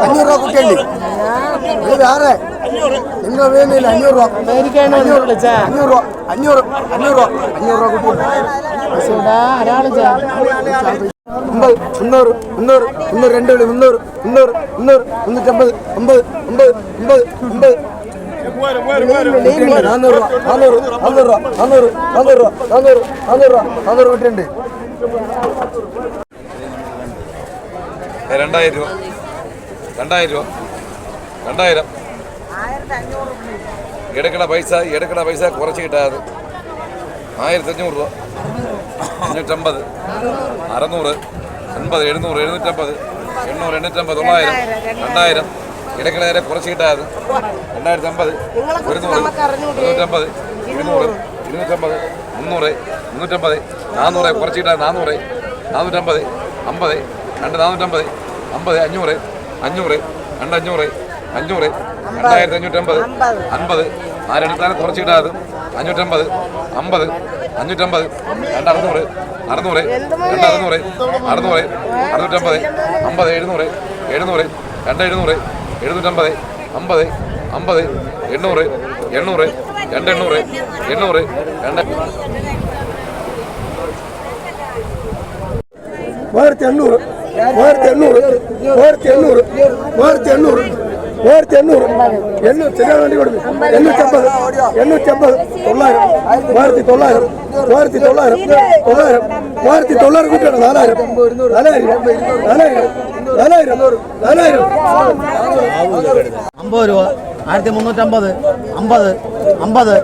അഞ്ഞൂറ് രൂപ കുട്ടിയുണ്ട് വേറെ നിങ്ങൾ വേണ്ടില്ല അഞ്ഞൂറ് രൂപ അഞ്ഞൂറ് അഞ്ഞൂറ് രൂപ അഞ്ഞൂറ് അഞ്ഞൂറ് രൂപ അഞ്ഞൂറ് മുന്നൂറ് മുന്നൂറ് മുന്നൂറ് മുന്നൂറ് രണ്ട് വിളി മുന്നൂറ് മുന്നൂറ് മുന്നൂറ് മുന്നൂറ്റമ്പത് അമ്പത് അമ്പത് അമ്പത് അമ്പത് നാന്നൂറ് രൂപ നാന്നൂറ് നാന്നൂറ് രൂപ നാന്നൂറ് നാന്നൂറ് രൂപ നാന്നൂറ് നാന്നൂറ് രൂപ നാന്നൂറ് കുട്ടിയുണ്ട് രണ്ടായിരം രൂപ. രണ്ടായിരം രൂപ. രണ്ടായിരം. എടുക്കണ പൈസ എടുക്കണ പൈസ കുറച്ച് കിട്ടാതെ. ആയിരത്തി അഞ്ഞൂറ് രൂപ. അഞ്ഞൂറ്റമ്പത് അറുന്നൂറ് എൺപത് എഴുന്നൂറ് എഴുന്നൂറ്റമ്പത് എണ്ണൂറ് എണ്ണൂറ്റമ്പത് തൊള്ളായിരം രണ്ടായിരം ഇടയ്ക്കിടെ നേരെ കുറച്ച് കിട്ടാതെ. രണ്ടായിരത്തി അമ്പത് ഒരുന്നൂറ് ഇരുന്നൂറ്റമ്പത് ഇരുന്നൂറ് ഇരുന്നൂറ്റമ്പത് മുന്നൂറ് മുന്നൂറ്റമ്പത് നാന്നൂറ് കുറച്ച് കിട്ടാതെ നാന്നൂറ് നാനൂറ്റമ്പത് അമ്പത് രണ്ട് നാനൂറ്റമ്പത് അമ്പത് അഞ്ഞൂറ് അഞ്ഞൂറ് രണ്ട് അഞ്ഞൂറ് അഞ്ഞൂറ് രണ്ടായിരത്തി അഞ്ഞൂറ്റമ്പത് അൻപത് ആരെടുത്താലും കുറച്ച് കിട്ടാതെ അഞ്ഞൂറ്റമ്പത് അമ്പത് അഞ്ഞൂറ്റമ്പത് രണ്ട് അറുന്നൂറ് അറുന്നൂറ് രണ്ട് അറുന്നൂറ് അറുന്നൂറ് അറുന്നൂറ്റമ്പത് അമ്പത് എഴുന്നൂറ് എഴുന്നൂറ് രണ്ട് എഴുന്നൂറ് എഴുന്നൂറ്റമ്പത് അമ്പത് അമ്പത് എണ്ണൂറ് എണ്ണൂറ് രണ്ട് എണ്ണൂറ് എണ്ണൂറ് രണ്ട് മൂവായിരത്തി എണ്ണൂറ് മൂവായിരത്തി എണ്ണൂറ് മൂവായിരത്തി എണ്ണൂറ് മൂവായിരത്തി എണ്ണൂറ്. മൂവായിരത്തി എണ്ണൂറ് എണ്ണൂറ് ചെറിയ വണ്ടി കൊടുക്കും. എണ്ണൂറ്റമ്പത്. എണ്ണൂറ്റമ്പത്. തൊള്ളായിരം. മൂവായിരത്തി തൊള്ളായിരം. മൂവായിരത്തി തൊള്ളായിരം. തൊള്ളായിരം. മൂവായിരത്തി തൊള്ളായിരം കുട്ടിയാണ് നാലായിരം. നാലായിരം. നാലായിരം. നാലായിരം. നാലായിരം. അമ്പത് രൂപ. ആയിരത്തി മുന്നൂറ്റമ്പത്. അമ്പത്. അമ്പത്.